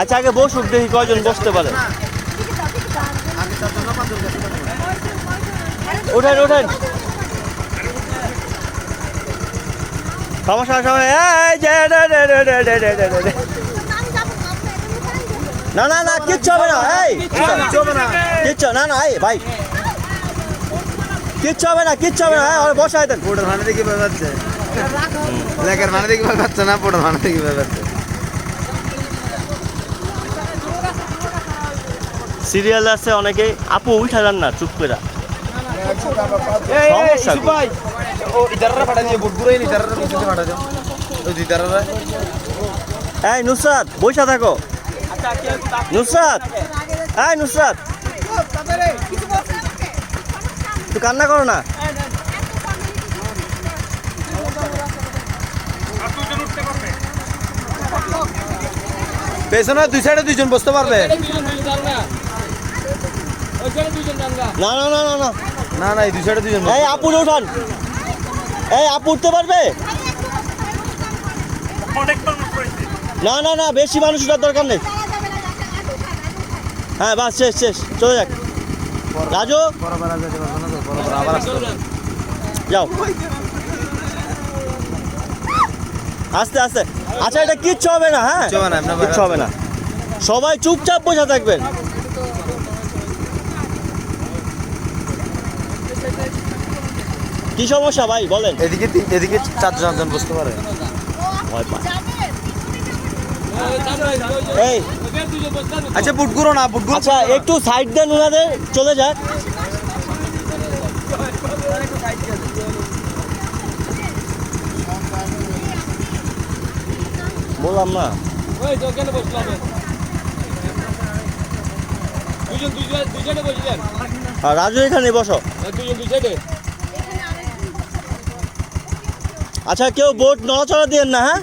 আচ্ছা আগে বসুক, দেখি কয়জন বসতে পারে। ওঠেন ওঠেন। সমস্যা না না না, কিচ্ছু হবে না। এই, কিচ্ছু না। না ভাই। কিচ্ছু হবে না, কিচ্ছু হবে না। বসায় দেন। মানে লেখার মানে দেখি পাচ্ছে না পোটার মানে দেখি পাচ্ছে। সিরিয়াল আছে অনেকেই আপু উঠা যান না চুপ করে সমস্যা কি? ও ইদাররা ফাটা দিয়ে বুট ইদাররা পিছনে ফাটা দাও। ওই ইদাররা। এই নুসরাত বইসা থাকো। নুসরাত এই নুসরাত। তুই কান্না করো না। পেছনে দুই সাইডে দুইজন বসতে পারবে। না না না না না। না না এই দুই সাইডে দুইজন এই আপু উঠান। এই আপু উঠতে পারবে? না না না বেশি মানুষ উঠার দরকার নেই। হ্যাঁ বাস শেষ শেষ চলে যাক। রাজু? বরাবর আর যেতে পারবে না তো বরাবর আবার আসতে হবে। যাও আস্তে আস্তে। আচ্ছা এটা কিচ্ছু হবে না হ্যাঁ? কিচ্ছু হবে না, কিচ্ছু হবে না। সবাই চুপচাপ বসে থাকবেন। কি সমস্যা ভাই বলেন। এদিকে এদিকে চারজন চারজন বসতে পারে। ভয় পায়। এই। আচ্ছা বুট গুড়ো না বুট গুড়ো আচ্ছা একটু সাইড দেন ওনাদের চলে যাক। বললাম না। আর রাজু এখানে বসো। আচ্ছা কেউ বোট নড়াচড়া দিয়েন না হ্যাঁ?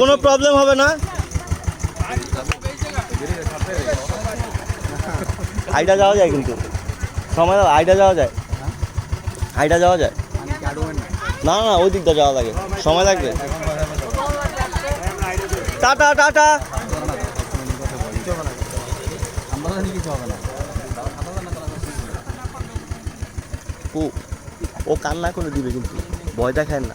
কোনো প্রবলেম হবে না। আইডা যাওয়া যায় কিন্তু। সময় দাও আইডা যাওয়া যায়। আইডা যাওয়া যায়। না না ওই দিকটা যাওয়া লাগে। সময় লাগবে। Tata tata. ও ও কান্না করে দিবে কিন্তু। ভয় দেখায় না।